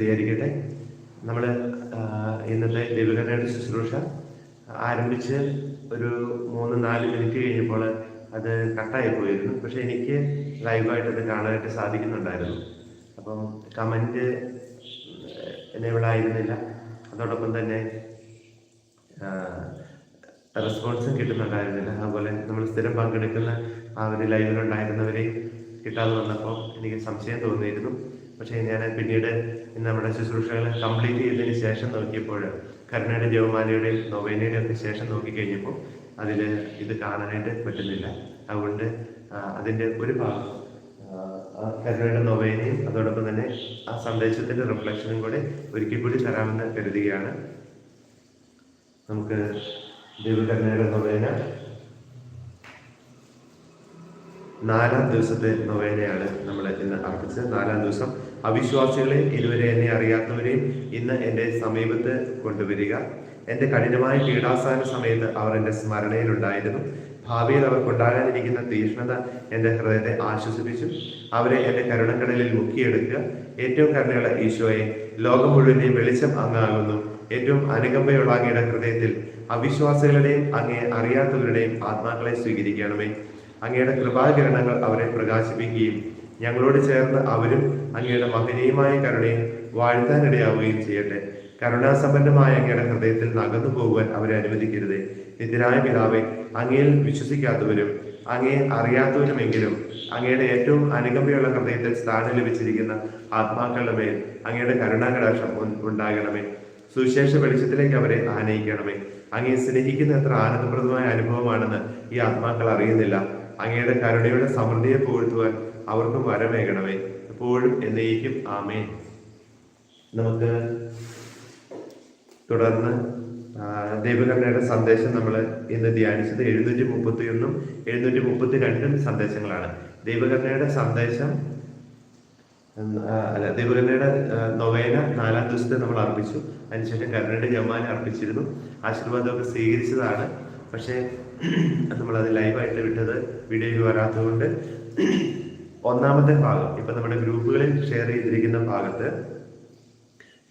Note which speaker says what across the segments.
Speaker 1: വിചാരിക്കട്ടെ നമ്മൾ ഇന്നത്തെ ദൈവകരണയുടെ ശുശ്രൂഷ ആരംഭിച്ച് ഒരു മൂന്ന് നാല് മിനിറ്റ് കഴിഞ്ഞപ്പോൾ അത് കട്ടായി പോയിരുന്നു. പക്ഷെ എനിക്ക് ലൈവായിട്ട് അത് കാണാനായിട്ട് സാധിക്കുന്നുണ്ടായിരുന്നു. അപ്പം കമന്റ് എനേബിൾ ആയിരുന്നില്ല. അതോടൊപ്പം തന്നെ റെസ്പോൺസും കിട്ടുന്നുണ്ടായിരുന്നില്ല. അതുപോലെ നമ്മൾ സ്ഥിരം പങ്കെടുക്കുന്ന ആ ഒരു ലൈവിലുണ്ടായിരുന്നവരെ കിട്ടാതെ വന്നപ്പോൾ എനിക്ക് സംശയം തോന്നിയിരുന്നു. പക്ഷേ ഞാൻ പിന്നീട് നമ്മുടെ ശുശ്രൂഷകൾ കംപ്ലീറ്റ് ചെയ്തതിന് ശേഷം നോക്കിയപ്പോൾ കരുണയുടെ ജവമാലയുടെയും നൊവേനയുടെയും ഒക്കെ ശേഷം നോക്കിക്കഴിഞ്ഞപ്പോൾ അതിൽ ഇത് കാണാനായിട്ട് പറ്റുന്നില്ല. അതുകൊണ്ട് അതിന്റെ ഒരു ഭാഗം കരുണയുടെ നൊവേനയും അതോടൊപ്പം തന്നെ ആ സന്ദേശത്തിന്റെ റിഫ്ലക്ഷനും കൂടെ ഒരിക്കൽ കൂടി തരാമെന്ന് കരുതുകയാണ്. നമുക്ക് ദൈവകരുണയുടെ നൊവേന. നാലാം ദിവസത്തെ നൊവേനയാണ് നമ്മൾ ഇന്ന് അർപ്പിച്ചത്. നാലാം ദിവസം അവിശ്വാസികളെയും ഇതുവരെ എന്നെ അറിയാത്തവരെയും ഇന്ന് എന്റെ സമീപത്ത് കൊണ്ടുവരിക. എന്റെ കഠിനമായ പീഡാസാന സമയത്ത് അവർ എന്റെ സ്മരണയിലുണ്ടായിരുന്നു. ഭാവിയിൽ അവർക്കുണ്ടാകാനിരിക്കുന്ന തീഷ്ണത എന്റെ ഹൃദയത്തെ ആശ്വസിപ്പിച്ചു. അവരെ എന്റെ കരുണക്കടലിൽ മുക്കിയെടുക്കുക. ഏറ്റവും കരുണയുള്ള ഈശോയെ ലോകം മുഴുവന്റെയും വെളിച്ചം അങ്ങാകുന്നു. ഏറ്റവും അനുകമ്പയുള്ള അങ്ങയുടെ ഹൃദയത്തിൽ അവിശ്വാസികളുടെയും അങ്ങയെ അറിയാത്തവരുടെയും ആത്മാക്കളെ സ്വീകരിക്കണമേ. അങ്ങയുടെ കൃപാകിരണങ്ങൾ അവരെ പ്രകാശിപ്പിക്കുകയും ഞങ്ങളോട് ചേർന്ന് അവരും അങ്ങയുടെ മഹനീയമായ കരുണയെ വാഴ്ത്താനിടയാവുകയും ചെയ്യട്ടെ. കരുണാസമ്പന്നമായ അങ്ങയുടെ ഹൃദയത്തിൽ നകന്നു പോകുവാൻ അവരെ അനുവദിക്കരുത്. നിത്യനായ പിതാവെ അങ്ങയിൽ വിശ്വസിക്കാത്തവരും അങ്ങയെ അറിയാത്തവരുമെങ്കിലും അങ്ങയുടെ ഏറ്റവും അനുകമ്പയുള്ള ഹൃദയത്തിൽ സ്ഥാനം ലഭിച്ചിരിക്കുന്ന ആത്മാക്കളുടെ മേൽ അങ്ങയുടെ കരുണാകടാക്ഷം ഉണ്ടാകണമേ. സുവിശേഷ വെളിച്ചത്തിലേക്ക് അവരെ ആനയിക്കണമേ. അങ്ങയെ സ്നേഹിക്കുന്ന എത്ര ആനന്ദപ്രദമായ അനുഭവമാണെന്ന് ഈ ആത്മാക്കൾ അറിയുന്നില്ല. അങ്ങയുടെ കരുണയുടെ സമൃദ്ധിയെ പുകഴ്ത്തുവാൻ അവർക്കും വരമേകണമേ. എപ്പോഴും എന്നേക്കും ആമേ നമുക്ക് തുടർന്ന് ദൈവകരണയുടെ സന്ദേശം നമ്മൾ ഇന്ന് ധ്യാനിച്ചത് എഴുന്നൂറ്റി മുപ്പത്തി ഒന്നും എഴുന്നൂറ്റി മുപ്പത്തി രണ്ടും സന്ദേശങ്ങളാണ് ദൈവകരണയുടെ സന്ദേശം അല്ല ദൈവകരണയുടെ നൊവേന നാലാം ദിവസത്തെ നമ്മൾ അർപ്പിച്ചു. അതിനുശേഷം കരുണയുടെ ജമാന അർപ്പിച്ചിരുന്നു. ആശീർവാദമൊക്കെ സ്വീകരിച്ചതാണ്. പക്ഷേ നമ്മളത് ലൈവായിട്ട് വിട്ടത് വീഡിയോയിൽ വരാത്തതുകൊണ്ട് ഒന്നാമത്തെ ഭാഗം ഇപ്പൊ നമ്മുടെ ഗ്രൂപ്പുകളിൽ ഷെയർ ചെയ്തിരിക്കുന്ന ഭാഗത്ത്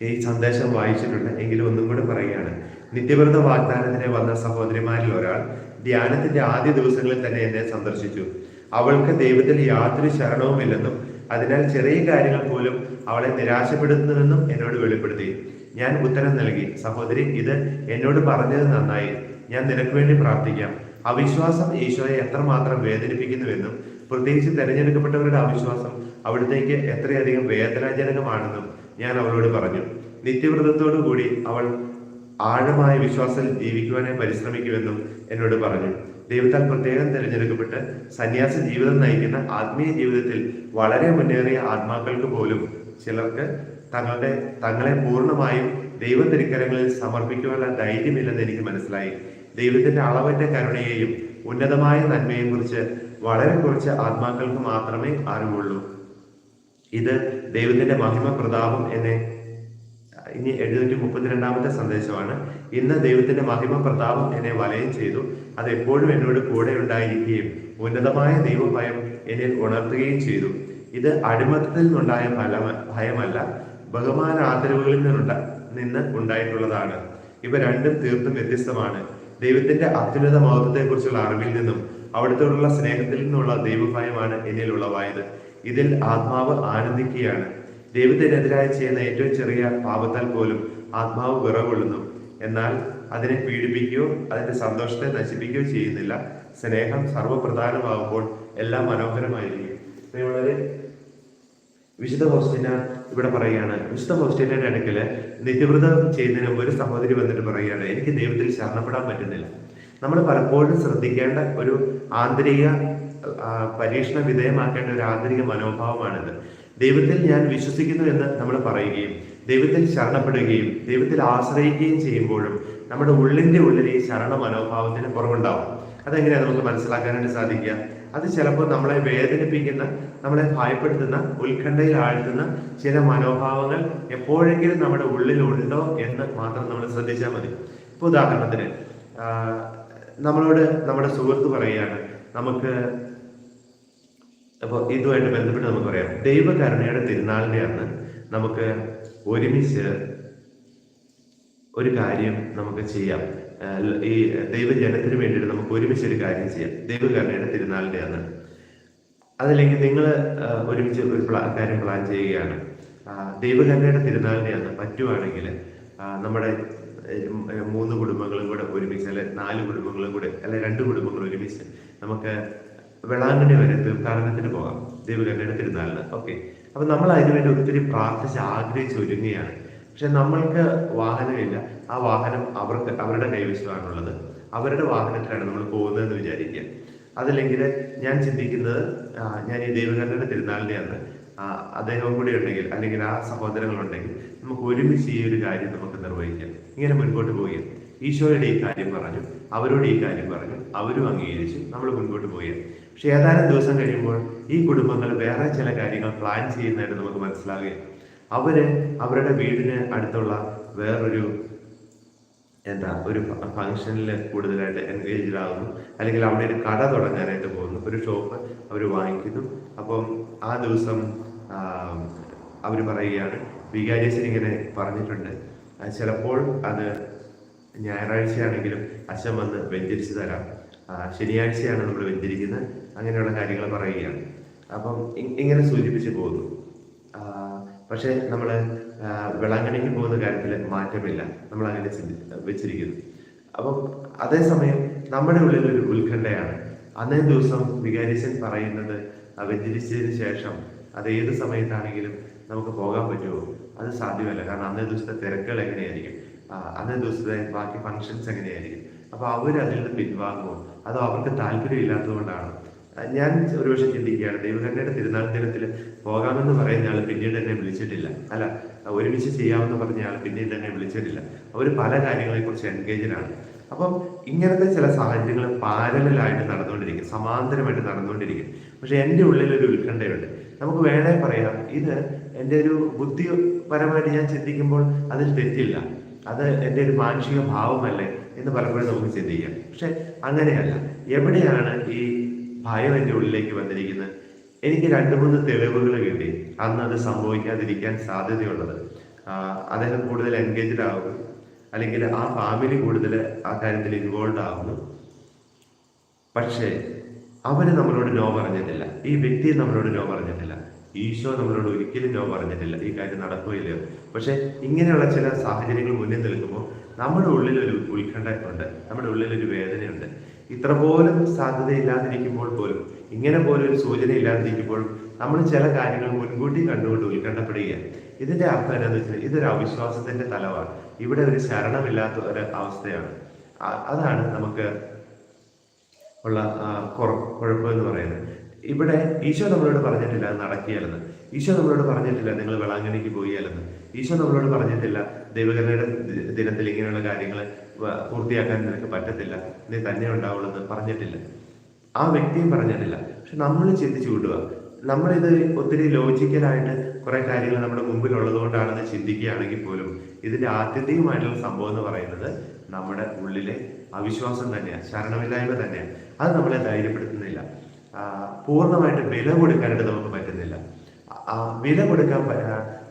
Speaker 1: ഈ സന്ദേശം വായിച്ചിട്ടുണ്ട്. എങ്കിലും ഒന്നും കൂടെ പറയുകയാണ്. നിത്യവ്രത വാഗ്ദാനത്തിന് വന്ന സഹോദരിമാരിൽ ഒരാൾ ധ്യാനത്തിന്റെ ആദ്യ ദിവസങ്ങളിൽ തന്നെ എന്നെ സന്ദർശിച്ചു. അവൾക്ക് ദൈവത്തിൽ യാതൊരു ശരണവുമില്ലെന്നും അതിനാൽ ചെറിയ കാര്യങ്ങൾ പോലും അവളെ നിരാശപ്പെടുത്തുന്നുവെന്നും എന്നോട് വെളിപ്പെടുത്തി. ഞാൻ ഉത്തരം നൽകി സഹോദരി ഇത് എന്നോട് പറഞ്ഞത് നന്നായി. ഞാൻ നിനക്ക് വേണ്ടി പ്രാർത്ഥിക്കാം. അവിശ്വാസം ഈശോയെ എത്രമാത്രം വേദനിപ്പിക്കുന്നുവെന്നും പ്രത്യേകിച്ച് തെരഞ്ഞെടുക്കപ്പെട്ടവരുടെ അവിശ്വാസം അവിടത്തേക്ക് എത്രയധികം വേദനാജനകമാണെന്നും ഞാൻ അവളോട് പറഞ്ഞു. നിത്യവ്രതത്തോടു കൂടി അവൾ ആഴമായ വിശ്വാസം ജീവിക്കുവാനായി പരിശ്രമിക്കുമെന്നും എന്നോട് പറഞ്ഞു. ദൈവത്താൽ പ്രത്യേകം തിരഞ്ഞെടുക്കപ്പെട്ട് സന്യാസ ജീവിതം നയിക്കുന്ന ആത്മീയ ജീവിതത്തിൽ വളരെ മുന്നേറിയ ആത്മാക്കൾക്ക് പോലും ചിലർക്ക് തങ്ങളുടെ തങ്ങളെ പൂർണമായും ദൈവ തിരുക്കരങ്ങളിൽ സമർപ്പിക്കുവാനുള്ള ധൈര്യമില്ലെന്ന് എനിക്ക് മനസ്സിലായി. ദൈവത്തിന്റെ അളവറ്റ കരുണയെയും ഉന്നതമായ നന്മയെയും കുറിച്ച് വളരെ കുറച്ച് ആത്മാക്കൾക്ക് മാത്രമേ അറിവുള്ളൂ. ഇത് ദൈവത്തിന്റെ മഹിമ പ്രതാപം എന്നെ ഇനി എഴുന്നൂറ്റി മുപ്പത്തിരണ്ടാമത്തെ സന്ദേശമാണ്. ഇന്ന് ദൈവത്തിന്റെ മഹിമ പ്രതാപം എന്നെ വലയം ചെയ്തു. അത് എപ്പോഴും എന്നോട് കൂടെ ഉണ്ടായിരിക്കുകയും ഉന്നതമായ ദൈവഭയം എന്നിൽ ഉണർത്തുകയും ചെയ്തു. ഇത് അടിമത്തത്തിൽ നിന്നുണ്ടായ ഫല ഭയമല്ല. ബഹുമാന ആദരവുകളിൽ നിന്നുണ്ട നിന്ന് ഉണ്ടായിട്ടുള്ളതാണ്. ഇവ രണ്ടും തീർത്തും വ്യത്യസ്തമാണ്. ദൈവത്തിന്റെ അത്യുന്നത മഹത്വത്തെക്കുറിച്ചുള്ള അറിവിൽ നിന്നും അവിടുത്തോടുള്ള സ്നേഹത്തിൽ നിന്നുള്ള ദൈവഭയമാണ് എന്നിൽ ഉളവായത് ഇതിൽ ആത്മാവ് ആനന്ദിക്കുകയാണ്. ദൈവത്തിനെതിരായി ചെയ്യുന്ന ഏറ്റവും ചെറിയ പാപത്താൽ പോലും ആത്മാവ് വിറകൊള്ളുന്നു. എന്നാൽ അതിനെ പീഡിപ്പിക്കുകയോ അതിന്റെ സന്തോഷത്തെ നശിപ്പിക്കുകയോ ചെയ്യുന്നില്ല. സ്നേഹം സർവപ്രധാനമാകുമ്പോൾ എല്ലാം മനോഹരമായിരിക്കും. വളരെ വിശുദ്ധ ഹോസ്റ്റിന ഇവിടെ പറയുകയാണ്. വിശുദ്ധ ഹോസ്റ്റിനയുടെ അടുക്കൽ നിത്യവ്രതം ചെയ്യുന്നതിന് ഒരു സഹോദരി വന്നിട്ട് പറയുകയാണ് എനിക്ക് ദൈവത്തിൽ ശരണപ്പെടാൻ പറ്റുന്നില്ല. നമ്മൾ പലപ്പോഴും ശ്രദ്ധിക്കേണ്ട ഒരു ആന്തരിക പരീക്ഷണ വിധേയമാക്കേണ്ട ഒരു ആന്തരിക മനോഭാവമാണിത്. ദൈവത്തിൽ ഞാൻ വിശ്വസിക്കുന്നു എന്ന് നമ്മൾ പറയുകയും ദൈവത്തിൽ ശരണപ്പെടുകയും ദൈവത്തിൽ ആശ്രയിക്കുകയും ചെയ്യുമ്പോഴും നമ്മുടെ ഉള്ളിന്റെ ഉള്ളിൽ ഈ ശരണ മനോഭാവത്തിന് കുറവുണ്ടാവും. അതെങ്ങനെയാണ് നമുക്ക് മനസ്സിലാക്കാനായിട്ട് സാധിക്കുക? അത് ചിലപ്പോൾ നമ്മളെ വേദനിപ്പിക്കുന്ന നമ്മളെ ഭയപ്പെടുത്തുന്ന ഉത്കണ്ഠയിൽ ആഴ്ത്തുന്ന ചില മനോഭാവങ്ങൾ എപ്പോഴെങ്കിലും നമ്മുടെ ഉള്ളിലുണ്ടോ എന്ന് മാത്രം നമ്മൾ ശ്രദ്ധിച്ചാൽ മതി. ഇപ്പൊ ഉദാഹരണത്തിന് നമ്മളോട് നമ്മുടെ സുഹൃത്ത് പറയുകയാണ് നമുക്ക് അപ്പോൾ ഇതുമായിട്ട് ബന്ധപ്പെട്ട് നമുക്ക് പറയാം. ദൈവകരുണയുടെ തിരുനാളിന്റെ അന്ന് നമുക്ക് ഒരുമിച്ച് ഒരു കാര്യം നമുക്ക് ചെയ്യാം. ഈ ദൈവജനത്തിന് വേണ്ടിയിട്ട് നമുക്ക് ഒരുമിച്ച് ഒരു കാര്യം ചെയ്യാം. ദൈവകരുണയുടെ തിരുനാളിന്റെ അന്ന് അതല്ലെങ്കിൽ നിങ്ങൾ ഒരുമിച്ച് ഒരു പ്ലാ കാര്യം പ്ലാൻ ചെയ്യുകയാണ്. ദൈവകരുണയുടെ തിരുനാളിന്റെ അന്ന് പറ്റുവാണെങ്കിൽ നമ്മുടെ മൂന്ന് കുടുംബങ്ങളും കൂടെ ഒരുമിച്ച് അല്ലെ നാല് കുടുംബങ്ങളും കൂടെ അല്ലെ രണ്ട് കുടുംബങ്ങൾ ഒരുമിച്ച് നമുക്ക് വെളാങ്കണ്ണി വരെ തീർത്ഥാടനത്തിന് പോകാം ദൈവകരുണയുടെ തിരുനാളിന്. ഓക്കെ അപ്പൊ നമ്മൾ അതിനുവേണ്ടി ഒത്തിരി പ്രാർത്ഥിച്ച് ആഗ്രഹിച്ച് ഒരുങ്ങുകയാണ്. പക്ഷെ നമ്മൾക്ക് വാഹനമില്ല. ആ വാഹനം അവർക്ക് അവരുടെ കൈവശമാണുള്ളത്. അവരുടെ വാഹനത്തിലാണ് നമ്മൾ പോകുന്നതെന്ന് വിചാരിക്കുക. അതല്ലെങ്കിൽ ഞാൻ ചിന്തിക്കുന്നത് ഞാൻ ഈ ദൈവകരണ ആ, അദ്ദേഹം കൂടി ഉണ്ടെങ്കിൽ അല്ലെങ്കിൽ ആ സഹോദരങ്ങളുണ്ടെങ്കിൽ നമുക്ക് ഒരുമിച്ച് ഈ ഒരു കാര്യം നമുക്ക് നിർവഹിക്കാം. ഇങ്ങനെ മുൻപോട്ട് പോവുകയും ഈശോയുടെ ഈ കാര്യം പറഞ്ഞു അവരോട് ഈ കാര്യം പറഞ്ഞു അവരും അംഗീകരിച്ചു നമ്മൾ മുൻപോട്ട് പോയി പക്ഷെ ഏതാനും ദിവസം കഴിയുമ്പോൾ ഈ കുടുംബങ്ങൾ വേറെ ചില കാര്യങ്ങൾ പ്ലാൻ ചെയ്യുന്നതായിട്ട് നമുക്ക് മനസ്സിലാവുകയും അവർ അവരുടെ വീടിന് അടുത്തുള്ള വേറൊരു എന്താ ഒരു ഫങ്ഷനിൽ കൂടുതലായിട്ട് എൻഗേജ്ഡ് ആകുന്നു അല്ലെങ്കിൽ അവിടെ ഒരു കട തുടങ്ങാനായിട്ട് പോകുന്നു. ഒരു ഷോപ്പ് അവർ വാങ്ങിക്കുന്നു. അപ്പം ആ ദിവസം അവർ പറയുകയാണ് വികാരിയച്ചൻ ഇങ്ങനെ പറഞ്ഞിട്ടുണ്ട്. ചിലപ്പോൾ അത് ഞായറാഴ്ചയാണെങ്കിലും അച്ഛൻ വന്ന് വെഞ്ചരിച്ച് തരാം. ശനിയാഴ്ചയാണ് നമ്മൾ വെഞ്ചരിക്കുന്നത്. അങ്ങനെയുള്ള കാര്യങ്ങൾ പറയുകയാണ്. അപ്പം ഇങ്ങനെ സൂചിപ്പിച്ച് പോകുന്നു. പക്ഷേ നമ്മൾ വിളങ്ങണിക്ക് പോകുന്ന കാര്യത്തിൽ മാറ്റമില്ല. നമ്മൾ അങ്ങനെ ചിന്തി വെച്ചിരിക്കുന്നു. അപ്പം അതേസമയം നമ്മുടെ ഉള്ളിൽ ഒരു ഉത്കണ്ഠയാണ്. അന്നേ ദിവസം വികാരിച്ചൻ പറയുന്നത് വ്യതിരിച്ചതിന് ശേഷം അത് ഏത് സമയത്താണെങ്കിലും നമുക്ക് പോകാൻ പറ്റുമോ? അത് സാധ്യമല്ല. കാരണം അന്നേ ദിവസത്തെ തിരക്കുകൾ എങ്ങനെയായിരിക്കും? അന്നേ ദിവസത്തെ ബാക്കി ഫങ്ഷൻസ് എങ്ങനെയായിരിക്കും? അപ്പൊ അവർ അതിൽ നിന്ന് പിൻവാങ്ങുമോ? അതോ അവർക്ക് താല്പര്യം ഇല്ലാത്തതുകൊണ്ടാണ് ഞാൻ ഒരുപക്ഷെ ചിന്തിക്കുകയാണ് ദൈവകന്യയുടെ തിരുനാൾ ദിനത്തിൽ പോകാമെന്ന് പറയുന്ന ആൾ പിന്നീട് എന്നെ വിളിച്ചിട്ടില്ല. അല്ല ഒരുമിച്ച് ചെയ്യാമെന്ന് പറഞ്ഞ ആൾ പിന്നീട് എന്നെ വിളിച്ചിട്ടില്ല. അവർ പല കാര്യങ്ങളെക്കുറിച്ച് എൻഗേജിലാണ് അപ്പം ഇങ്ങനത്തെ ചില സാഹചര്യങ്ങൾ പാരലായിട്ട് നടന്നുകൊണ്ടിരിക്കും സമാന്തരമായിട്ട് നടന്നുകൊണ്ടിരിക്കും. പക്ഷെ എന്റെ ഉള്ളിൽ ഒരു ഉത്കണ്ഠയുണ്ട്. നമുക്ക് വേണേ പറയാം ഇത് എന്റെ ഒരു ബുദ്ധിപരമായിട്ട് ഞാൻ ചിന്തിക്കുമ്പോൾ അതിൽ തെറ്റില്ല. അത് എന്റെ ഒരു മാനുഷിക ഭാവമല്ലേ എന്ന് പലപ്പോഴും നമുക്ക് ചിന്തിക്കാം. പക്ഷെ അങ്ങനെയല്ല. എവിടെയാണ് ഈ ഭയം എന്റെ ഉള്ളിലേക്ക് വന്നിരിക്കുന്നത് എനിക്ക് രണ്ട് മൂന്ന് തെളിവുകൾ കിട്ടി. അന്ന് അത് സംഭവിക്കാതിരിക്കാൻ സാധ്യതയുള്ളത്. അദ്ദേഹം കൂടുതൽ എൻഗേജ്ഡ് ആകുന്നു അല്ലെങ്കിൽ ആ ഫാമിലി കൂടുതൽ ആ കാര്യത്തിൽ ഇൻവോൾവ് ആകുന്നു പക്ഷേ അവർ നമ്മളോട് നോ പറഞ്ഞിട്ടില്ല. ഈ വ്യക്തി നമ്മളോട് നോ പറഞ്ഞിട്ടില്ല. ഈശോ നമ്മളോട് ഒരിക്കലും നോ പറഞ്ഞിട്ടില്ല. ഈ കാര്യം നടക്കുകയില്ലയോ പക്ഷെ ഇങ്ങനെയുള്ള ചില സാഹചര്യങ്ങൾ മുന്നിൽ നിൽക്കുമ്പോൾ നമ്മുടെ ഉള്ളിൽ ഒരു ഉത്കണ്ഠ ഉണ്ട്. നമ്മുടെ ഉള്ളിൽ ഒരു വേദനയുണ്ട്. ഇത്ര പോലും സാധ്യത ഇല്ലാതിരിക്കുമ്പോൾ പോലും ഇങ്ങനെ പോലും ഒരു സൂചന ഇല്ലാതിരിക്കുമ്പോൾ നമ്മൾ ചില കാര്യങ്ങൾ മുൻകൂട്ടി കണ്ടുകൊണ്ട് ഉത്കണ്ഠപ്പെടുകയാണ്. ഇതിന്റെ അർത്ഥം എന്താണെന്ന് വെച്ചാൽ ഇതൊരു അവിശ്വാസത്തിന്റെ തലവാണ്. ഇവിടെ ഒരു ശരണമില്ലാത്ത ഒരു അവസ്ഥയാണ്. അതാണ് നമുക്ക് ഉള്ള കുഴപ്പമെന്ന് പറയുന്നത്. ഇവിടെ ഈശോ നമ്മളോട് പറഞ്ഞിട്ടില്ല നടക്കിയാലെന്ന് ഈശോ നമ്മളോട് പറഞ്ഞിട്ടില്ല നിങ്ങൾ വെളാങ്കണിക്ക് പോയാലെന്ന് ഈശോ നമ്മളോട് പറഞ്ഞിട്ടില്ല ദൈവകരണയുടെ ദിനത്തിൽ ഇങ്ങനെയുള്ള കാര്യങ്ങൾ പൂർത്തിയാക്കാൻ നിനക്ക് പറ്റത്തില്ല നീ തന്നെ ഉണ്ടാവുള്ളൂ എന്ന് പറഞ്ഞിട്ടില്ല. ആ വ്യക്തിയും പറഞ്ഞിട്ടില്ല. പക്ഷെ നമ്മൾ ചിന്തിച്ചു വിടുക നമ്മളിത് ഒത്തിരി ലോജിക്കലായിട്ട് കുറെ കാര്യങ്ങൾ നമ്മുടെ മുമ്പിൽ ഉള്ളതുകൊണ്ടാണെന്ന് ചിന്തിക്കുകയാണെങ്കിൽ പോലും ഇതിന്റെ ആത്യന്തികമായിട്ടുള്ള സംഭവം എന്ന് പറയുന്നത് നമ്മുടെ ഉള്ളിലെ അവിശ്വാസം തന്നെയാണ് ശരണമില്ലായ്മ തന്നെയാണ്. അത് നമ്മളെ ധൈര്യപ്പെടുത്തുന്നില്ല. പൂർണമായിട്ട് വില കൊടുക്കാനായിട്ട് നമുക്ക് പറ്റുന്നില്ല. വില കൊടുക്കാൻ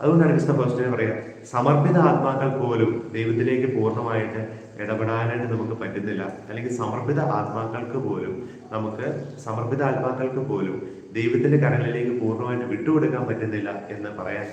Speaker 1: അതുകൊണ്ടാണ് വിശുദ്ധ പോസ്റ്റിനെ പറയുക സമർപ്പിത ആത്മാക്കൾ പോലും ദൈവത്തിലേക്ക് പൂർണമായിട്ട് ഇടപെടാനായിട്ട് നമുക്ക് പറ്റുന്നില്ല. അല്ലെങ്കിൽ സമർപ്പിത ആത്മാക്കൾക്ക് പോലും നമുക്ക് സമർപ്പിത ആത്മാക്കൾക്ക് പോലും ദൈവത്തിന്റെ കരങ്ങളിലേക്ക് പൂർണമായിട്ട് വിട്ടുകൊടുക്കാൻ പറ്റുന്നില്ല എന്ന് പറയാൻ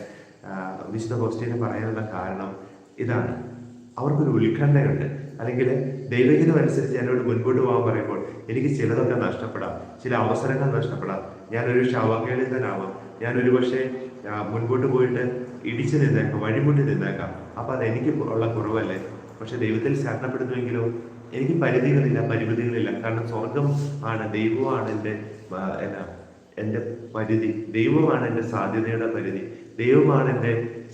Speaker 1: വിശുദ്ധ പോസ്റ്റിനെ പറയാനുള്ള കാരണം ഇതാണ്. അവർക്കൊരു ഉത്കണ്ഠയുണ്ട്. അല്ലെങ്കിൽ ദൈവഹിതം അനുസരിച്ച് എന്നോട് മുൻപോട്ട് പോകാൻ പറയുമ്പോൾ എനിക്ക് ചിലതൊക്കെ നഷ്ടപ്പെടാം. ചില അവസരങ്ങൾ നഷ്ടപ്പെടാം. ഞാനൊരു ശവകേളിതനാവാം. ഞാനൊരു പക്ഷേ മുൻപോട്ട് പോയിട്ട് ഇടിച്ചു നിന്നേക്കാം വഴിമുട്ടി നിന്നേക്കാം. അപ്പൊ അത് എനിക്ക് ഉള്ള കുറവല്ലേ? പക്ഷെ ദൈവത്തിൽ ശരണപ്പെടുന്നുവെങ്കിലോ? എനിക്ക് പരിധികളില്ല പരിമിതികളില്ല. കാരണം സ്വർഗം ആണ് ദൈവമാണ് എന്റെ എന്നാ എന്റെ പരിധി. ദൈവമാണ് എന്റെ സാധ്യതയുടെ പരിധി. ദൈവമാണ് എന്റെ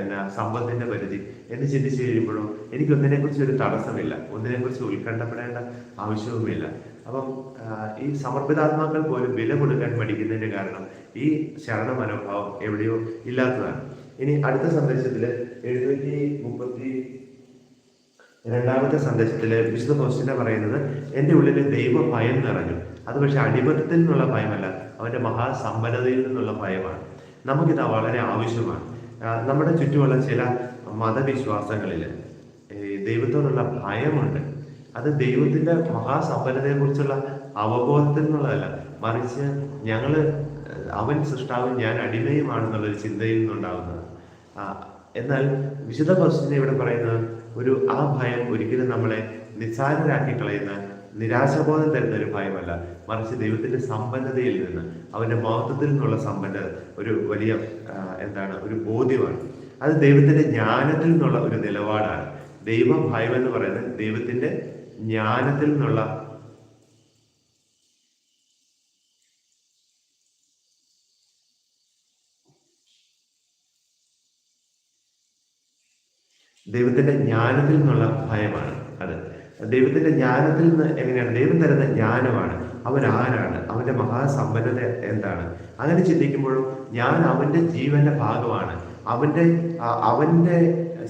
Speaker 1: എന്നാ സമ്പത്തിന്റെ പരിധി. എന്ന് ചിന്തിച്ചു കഴിയുമ്പോഴോ എനിക്ക് ഒന്നിനെ കുറിച്ച് ഒരു തടസ്സമില്ല. ഒന്നിനെ കുറിച്ച് ഉത്കണ്ഠപ്പെടേണ്ട ആവശ്യവുമില്ല. അപ്പം ഈ സമർപ്പിതാത്മാക്കൾ പോലും വില കൊടുക്കാൻ പഠിക്കുന്നതിന്റെ കാരണം ഈ ശരണ മനോഭാവം എവിടെയോ ഇല്ലാത്തതാണ്. ഇനി അടുത്ത സന്ദേശത്തിൽ എഴുന്നൂറ്റി മുപ്പത്തി രണ്ടാമത്തെ സന്ദേശത്തിൽ വിശുദ്ധ പോസ്റ്റിനെ പറയുന്നത് എന്റെ ഉള്ളിൽ ദൈവ ഭയം നിറഞ്ഞു. അത് പക്ഷെ അടിമത്തത്തിൽ നിന്നുള്ള ഭയമല്ല അവന്റെ മഹാസമ്പന്നതയിൽ നിന്നുള്ള ഭയമാണ്. നമുക്കിത് വളരെ ആവശ്യമാണ്. നമ്മുടെ ചുറ്റുമുള്ള ചില മതവിശ്വാസങ്ങളിൽ ദൈവത്തോടുള്ള ഭയമുണ്ട്. അത് ദൈവത്തിന്റെ മഹാസമ്പന്നതയെ കുറിച്ചുള്ള അവബോധത്തിൽ നിന്നുള്ളതല്ല മറിച്ച് ഞങ്ങൾ അവൻ സൃഷ്ടാവും ഞാൻ അടിമയുമാണെന്നുള്ളൊരു ചിന്തയിൽ നിന്നുണ്ടാകുന്നത് എന്നാൽ വിശുദ്ധ പ്രശ്നം ഇവിടെ പറയുന്നത് ഒരു ആ ഭയം ഒരിക്കലും നമ്മളെ നിസ്സാരരാക്കി കളയുന്ന നിരാശബോധം തരുന്ന ഒരു ഭയമല്ല. മറിച്ച് ദൈവത്തിന്റെ സമ്പന്നതയിൽ നിന്ന് അവന്റെ മഹത്വത്തിൽ നിന്നുള്ള സമ്പന്നത ഒരു വലിയ എന്താണ് ഒരു ബോധ്യമാണ്. അത് ദൈവത്തിന്റെ ജ്ഞാനത്തിൽ നിന്നുള്ള ഒരു നിലപാടാണ്. ദൈവ ഭയം എന്ന് പറയുന്നത് ദൈവത്തിന്റെ ജ്ഞാനത്തിൽ നിന്നുള്ള ദൈവത്തിന്റെ ജ്ഞാനത്തിൽ നിന്നുള്ള ഭയമാണ് അത്. ദൈവത്തിന്റെ ജ്ഞാനത്തിൽ നിന്ന് എങ്ങനെയാണ്? ദൈവം തരുന്ന ജ്ഞാനമാണ്. അവൻ ആരാണ് അവന്റെ മഹാസമ്പന്നത എന്താണ്? അങ്ങനെ ചിന്തിക്കുമ്പോഴും ഞാൻ അവന്റെ ജീവന്റെ ഭാഗമാണ്. അവന്റെ അവന്റെ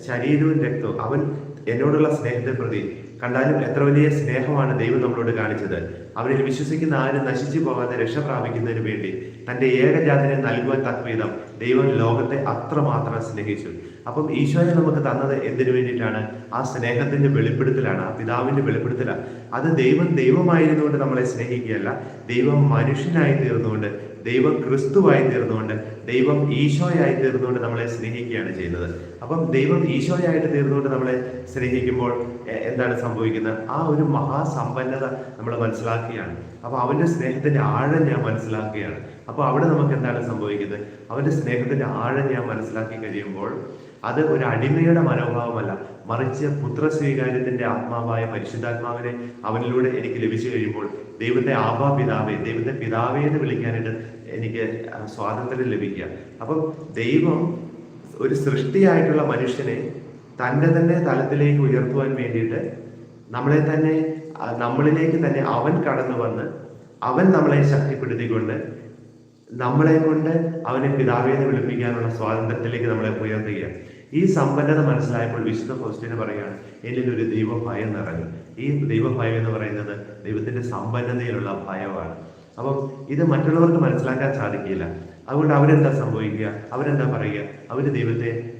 Speaker 1: ശരീരവും രക്തവും അവൻ എന്നോടുള്ള സ്നേഹത്തെ പ്രതി കണ്ടാലും എത്ര വലിയ സ്നേഹമാണ് ദൈവം നമ്മളോട് കാണിച്ചത്. അവരിൽ വിശ്വസിക്കുന്ന ആരും നശിച്ചു പോകാതെ രക്ഷ പ്രാപിക്കുന്നതിന് വേണ്ടി തന്റെ ഏകജാതിനെ നൽകുവാൻ തക്കവിധം ദൈവം ലോകത്തെ അത്രമാത്രം സ്നേഹിച്ചു. അപ്പം ഈശോയെ നമുക്ക് തന്നത് എന്തിനു വേണ്ടിയിട്ടാണ്? ആ സ്നേഹത്തിന്റെ വെളിപ്പെടുത്തലാണ് ആ പിതാവിന്റെ വെളിപ്പെടുത്തലാണ്. അത് ദൈവം ദൈവമായിരുന്നുകൊണ്ട് നമ്മളെ സ്നേഹിക്കുകയല്ല ദൈവം മനുഷ്യനായി തീർന്നുകൊണ്ട് ദൈവം ക്രിസ്തുവായി തീർന്നുകൊണ്ട് ദൈവം ഈശോയായി തീർന്നുകൊണ്ട് നമ്മളെ സ്നേഹിക്കുകയാണ് ചെയ്യുന്നത്. അപ്പം ദൈവം ഈശോയായിട്ട് തീർന്നുകൊണ്ട് നമ്മളെ സ്നേഹിക്കുമ്പോൾ എന്താണ് സംഭവിക്കുന്നത്? ആ ഒരു മഹാസമ്പന്നത നമ്മൾ മനസ്സിലാക്കുകയാണ്. അപ്പോൾ അവന്റെ സ്നേഹത്തിന്റെ ആഴം ഞാൻ മനസ്സിലാക്കുകയാണ്. അപ്പോൾ അവിടെ നമുക്ക് എന്താണ് സംഭവിക്കുന്നത്? അവന്റെ സ്നേഹത്തിന്റെ ആഴം ഞാൻ മനസ്സിലാക്കി കഴിയുമ്പോൾ അത് ഒരു അടിമയുടെ മനോഭാവമല്ല. മറിച്ച് പുത്ര സ്വീകാര്യത്തിന്റെ ആത്മാവായ പരിശുദ്ധാത്മാവിനെ അവനിലൂടെ എനിക്ക് ലഭിച്ചു കഴിയുമ്പോൾ ദൈവത്തെ ആഭാ പിതാവേ ദൈവത്തെ പിതാവേ എന്ന് വിളിക്കാനായിട്ട് എനിക്ക് സ്വാതന്ത്ര്യം ലഭിക്കുക. അപ്പം ദൈവം ഒരു സൃഷ്ടിയായിട്ടുള്ള മനുഷ്യനെ തന്റെ തന്നെ തലത്തിലേക്ക് ഉയർത്തുവാൻ വേണ്ടിയിട്ട് നമ്മളെ തന്നെ നമ്മളിലേക്ക് തന്നെ അവൻ കടന്നു വന്ന് അവൻ നമ്മളെ ശക്തിപ്പെടുത്തിക്കൊണ്ട് നമ്മളെ കൊണ്ട് അവനെ പിതാവേന്ന് വിളിപ്പിക്കാനുള്ള സ്വാതന്ത്ര്യത്തിലേക്ക് നമ്മളെ ഉയർത്തുകയാണ്. ഈ സമ്പന്നത മനസ്സിലായപ്പോൾ വിശുദ്ധ ഫൗസ്റ്റിന് പറയുകയാണ് എന്നിൽ ഒരു ദൈവഭയം നിറഞ്ഞു. ഈ ദൈവഭയം എന്ന് പറയുന്നത് ദൈവത്തിന്റെ സമ്പന്നതയിലുള്ള ഭയമാണ്. അപ്പം ഇത് മറ്റുള്ളവർക്ക് മനസ്സിലാക്കാൻ സാധിക്കില്ല. അതുകൊണ്ട് അവരെന്താ സംഭവിക്കുക? അവരെന്താ പറയുക? അവർ ദൈവത്തെ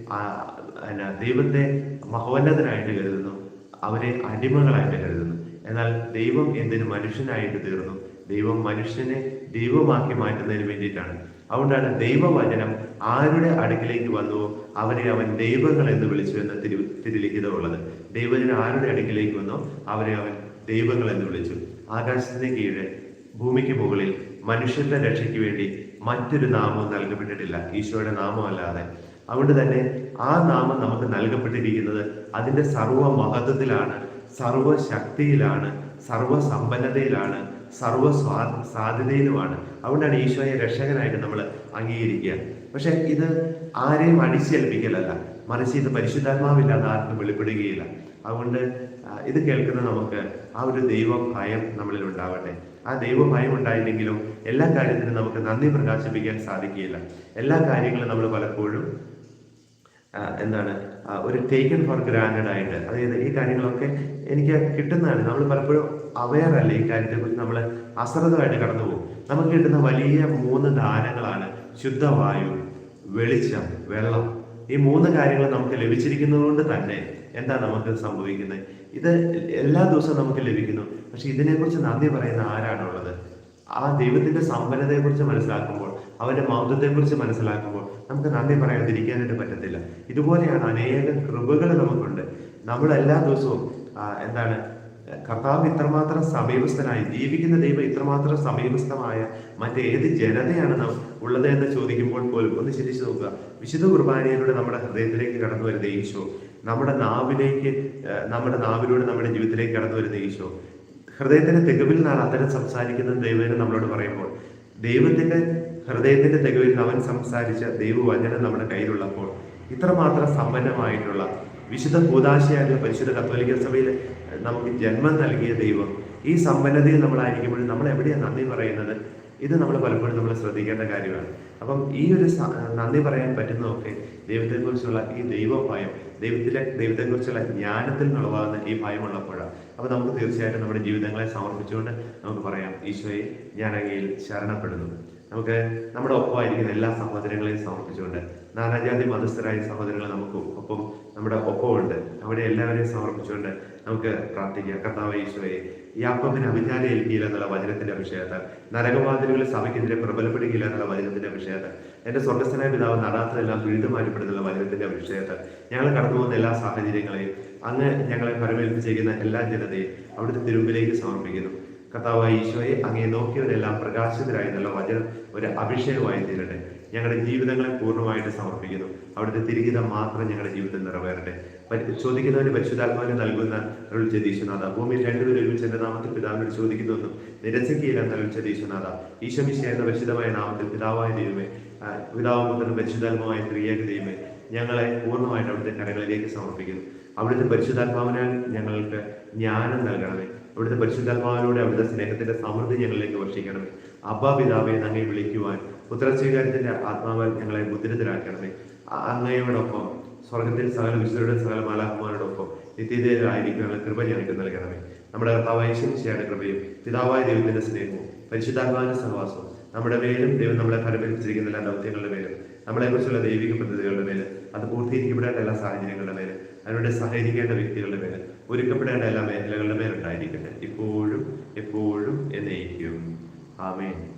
Speaker 1: ദൈവത്തെ മഹോന്നതനായിട്ട് കരുതുന്നു. അവരെ അടിമകളായിട്ട് കരുതുന്നു. എന്നാൽ ദൈവം എന്തിനു മനുഷ്യനായിട്ട് തീർന്നു? ദൈവം മനുഷ്യനെ ദൈവമാക്കി മാറ്റുന്നതിന് വേണ്ടിയിട്ടാണ്. അതുകൊണ്ടാണ് ദൈവവചനം ആരുടെ അടുക്കിലേക്ക് വന്നുവോ അവരെ അവൻ ദൈവങ്ങൾ എന്ന് വിളിച്ചു എന്ന് തിരു തിരുലിഖിതമുള്ളത്. ദൈവജനം ആരുടെ അടുക്കിലേക്ക് വന്നോ അവരെ അവൻ ദൈവങ്ങൾ എന്ന് വിളിച്ചു. ആകാശത്തിന് കീഴെ ഭൂമിക്ക് മുകളിൽ മനുഷ്യന്റെ രക്ഷയ്ക്ക് വേണ്ടി മറ്റൊരു നാമവും നൽകപ്പെട്ടിട്ടില്ല. ഈശോയുടെ നാമമല്ലാതെ. അതുകൊണ്ട് തന്നെ ആ നാമം നമുക്ക് നൽകപ്പെട്ടിരിക്കുന്നത് അതിന്റെ സർവ മഹത്വത്തിലാണ് സർവശക്തിയിലാണ് ശക്തിയിലാണ് സർവ സ്വാ സാധ്യതയിലുമാണ്. അതുകൊണ്ടാണ് ഈശോയെ രക്ഷകനായിട്ട് നമ്മൾ അംഗീകരിക്കുക. പക്ഷെ ഇത് ആരെയും അടിച്ചേൽപ്പിക്കലല്ല. മറിച്ച് ഇത് പരിശുദ്ധാത്മാവില്ലാതെ ആർക്കും വെളിപ്പെടുകയില്ല. അതുകൊണ്ട് ഇത് കേൾക്കുന്ന നമുക്ക് ആ ഒരു ദൈവ ഭയം നമ്മളിൽ ഉണ്ടാവട്ടെ. ആ ദൈവഭയം ഉണ്ടായില്ലെങ്കിലും എല്ലാ കാര്യത്തിനും നമുക്ക് നന്ദി പ്രകാശിപ്പിക്കാൻ സാധിക്കുകയില്ല. എല്ലാ കാര്യങ്ങളും നമ്മൾ പലപ്പോഴും എന്താണ് ഒരു ടേക്കൺ ഫോർ ഗ്രാൻഡഡ് ആയിട്ട് അതായത് ഈ കാര്യങ്ങളൊക്കെ എനിക്ക് കിട്ടുന്നതാണ്. നമ്മൾ പലപ്പോഴും അവെയർ അല്ല ഈ കാര്യത്തെക്കുറിച്ച്? നമ്മൾ അശ്രദ്ധമായിട്ട് കടന്നു പോകും നമുക്ക് കിട്ടുന്ന വലിയ മൂന്ന് ദാനങ്ങളാണ് ശുദ്ധവായു വെളിച്ചം വെള്ളം. ഈ മൂന്ന് കാര്യങ്ങൾ നമുക്ക് ലഭിച്ചിരിക്കുന്നതുകൊണ്ട് തന്നെ എന്താ നമുക്ക് സംഭവിക്കുന്നത്? ഇത് എല്ലാ ദിവസവും നമുക്ക് ലഭിക്കുന്നു. പക്ഷെ ഇതിനെക്കുറിച്ച് നന്ദി പറയുന്ന ആരാണുള്ളത്? ആ ദൈവത്തിന്റെ സമ്പന്നതയെക്കുറിച്ച് മനസ്സിലാക്കുമ്പോൾ അവന്റെ മൗത്വത്തെക്കുറിച്ച് മനസ്സിലാക്കുമ്പോൾ നമുക്ക് നന്ദി പറയാതിരിക്കാനായിട്ട് പറ്റത്തില്ല. ഇതുപോലെയാണ് അനേകം കൃപകൾ നമുക്കുണ്ട്. നമ്മൾ എല്ലാ ദിവസവും എന്താണ് കർത്താവ് ഇത്രമാത്രം സമീപസ്ഥനായി ജീവിക്കുന്ന ദൈവം ഇത്രമാത്രം സമീപസ്ഥമായ മറ്റേത് ജനതയാണ് നാം ഉള്ളത് എന്ന് ചോദിക്കുമ്പോൾ പോലും ഒന്ന് ചിന്തിച്ചു നോക്കുക. വിശുദ്ധ കുർബാനയിലൂടെ നമ്മുടെ ഹൃദയത്തിലേക്ക് കടന്നു വരുന്ന ഈശോ നമ്മുടെ നാവിലേക്ക് നമ്മുടെ നാവിലൂടെ നമ്മുടെ ജീവിതത്തിലേക്ക് കടന്നു വരുന്ന ഈശോ ഹൃദയത്തിന്റെ തികവിൽ നിന്നാണ് അത്തരം സംസാരിക്കുന്നത് ദൈവം നമ്മളോട് പറയുമ്പോൾ. ദൈവത്തിന്റെ ഹൃദയത്തിന്റെ തികവിൽ അവൻ സംസാരിച്ച ദൈവവചനം നമ്മുടെ കയ്യിലുള്ളപ്പോൾ ഇത്രമാത്രം സമ്പന്നമായിട്ടുള്ള വിശുദ്ധ ഭൂതാശയായ പരിശുദ്ധ കത്തോലിക്ക സഭയിൽ നമുക്ക് ജന്മം നൽകിയ ദൈവം. ഈ സമ്പന്നതയിൽ നമ്മളായിരിക്കുമ്പോഴും നമ്മൾ എവിടെയാണ് നന്ദി പറയുന്നത്? ഇത് നമ്മൾ പലപ്പോഴും നമ്മൾ ശ്രദ്ധിക്കേണ്ട കാര്യമാണ്. അപ്പം ഈ ഒരു നന്ദി പറയാൻ പറ്റുന്നതൊക്കെ ദൈവത്തെക്കുറിച്ചുള്ള ഈ ദൈവഭയം ദൈവത്തിലെ ദൈവത്തെക്കുറിച്ചുള്ള ജ്ഞാനത്തിൽ നിളവാകുന്ന ഈ ഭയമുള്ളപ്പോഴാണ്. അപ്പോൾ നമുക്ക് തീർച്ചയായിട്ടും നമ്മുടെ ജീവിതങ്ങളെ സമർപ്പിച്ചുകൊണ്ട് നമുക്ക് പറയാം. ഈശോയെ ഞാൻ അങ്ങയിൽ ശരണപ്പെടുന്നു. നമുക്ക് നമ്മുടെ ഒപ്പമായിരിക്കുന്ന എല്ലാ സഹോദരങ്ങളെയും സമർപ്പിച്ചുകൊണ്ട് നാനാജാതി മതസ്ഥരായ സഹോദരങ്ങൾ നമുക്ക് ഒപ്പം നമ്മുടെ ഒപ്പമുണ്ട്. അവിടെ എല്ലാവരെയും സമർപ്പിച്ചുകൊണ്ട് നമുക്ക് പ്രാർത്ഥിക്കാം. കർത്താവ് ഈശോയെ യാക്കോബിന് അഭിജ്ഞാനം ഏൽക്കിയില്ല എന്നുള്ള വചനത്തിന്റെ വിഷയത്താൽ നരകവാതിലുകൾ സഭയ്ക്കെതിരെ പ്രബലപ്പെടുകയില്ല എന്നുള്ള വചനത്തിന്റെ വിഷയത്താൽ എന്റെ സ്വർഗസ്ഥനായ പിതാവ് നടാത്തതെല്ലാം വീണ്ടും മാറ്റപ്പെടുന്നുള്ള വചനത്തിന്റെ വിഷയത്താൽ ഞങ്ങൾ കടന്നു പോകുന്ന എല്ലാ സാഹചര്യങ്ങളെയും അങ്ങ് ഞങ്ങളെ പരമേൽപ്പിച്ചിരിക്കുന്ന എല്ലാ ജനതയും അവിടുത്തെ തിരുമ്പിലേക്ക് സമർപ്പിക്കുന്നു. കർത്താവായ ഈശോയെ അങ്ങേ നോക്കിയവരെല്ലാം പ്രകാശിതരായി എന്നുള്ള വചനം ഒരു അഭിഷേകമായി തീരട്ടെ. ഞങ്ങളുടെ ജീവിതങ്ങളെ പൂർണമായിട്ട് സമർപ്പിക്കുന്നു. അവിടുത്തെ തിരികിതം മാത്രം ഞങ്ങളുടെ ജീവിതത്തിൽ നിറവേറട്ടെ. ചോദിക്കുന്നവന് പരിശുദ്ധാത്മാവിനെ നൽകുന്ന അരുൾ ഈശ്വനാഥ ഭൂമിയിൽ രണ്ടുപേരും ഒരുമിച്ച് എന്റെ നാമത്തിൽ പിതാവിനോട് ചോദിക്കുന്നുവെന്നും നിരസിക്കുകയില്ല എന്നരുൾ ഈശ്വനാഥ ഈശമിശ എന്ന പരിശുദ്ധമായ നാമത്തിൽ പിതാവായ ദൈവമേ പിതാവ് പിതാവും പരിശുദ്ധാത്മാവായ ത്രിയേക ദൈവമേ ഞങ്ങളെ പൂർണമായിട്ട് അവിടുത്തെ കരങ്ങളിലേക്ക് സമർപ്പിക്കുന്നു. അവിടുത്തെ പരിശുദ്ധാത്മാവിനാൽ ഞങ്ങൾക്ക് ജ്ഞാനം നൽകണമേ. അവിടുത്തെ പരിശുദ്ധാത്മാവിലൂടെ അവിടുത്തെ സ്നേഹത്തിന്റെ സമൃദ്ധി ഞങ്ങളിലേക്ക് വർഷിക്കണമേ. അബ്ബാ പിതാവെ അങ്ങേ വിളിക്കുവാൻ പുത്രസ്വീകാരത്തിന്റെ ആത്മാവാൽ ഞങ്ങളെ മുദ്രിതരാക്കണമേ അങ്ങയോടൊപ്പം സ്വർഗത്തിൽ സകല വിശുദ്ധരുടെ സകല മാലാഹന്മാരോടൊപ്പം നിത്യതയിലായിരിക്കാനുള്ള കൃപ ഞങ്ങൾക്ക് നൽകണമേ. നമ്മുടെ കർത്താവായ ശിക്ഷയാണ് കൃപയും. പിതാവായ ദൈവത്തിന്റെ സ്നേഹവും പരിശുദ്ധാത്മാവിന്റെ സഹവാസവും നമ്മുടെ മേലും ദൈവം നമ്മളെ ഫലമേൽപ്പിച്ചിരിക്കുന്ന എല്ലാ ദൗത്യങ്ങളുടെ മേലും നമ്മളെക്കുറിച്ചുള്ള ദൈവിക പദ്ധതികളുടെ മേൽ അത് പൂർത്തീകരിക്കപ്പെടേണ്ട എല്ലാ സാഹചര്യങ്ങളുടെ മേൽ അതിനോട് സഹകരിക്കേണ്ട വ്യക്തികളുടെ മേൽ ഒരുക്കപ്പെടേണ്ട എല്ലാ മേഖലകളുടെ മേലുണ്ടായിരിക്കട്ടെ. ഇപ്പോഴും എപ്പോഴും എന്നേക്കും. ആമേൻ.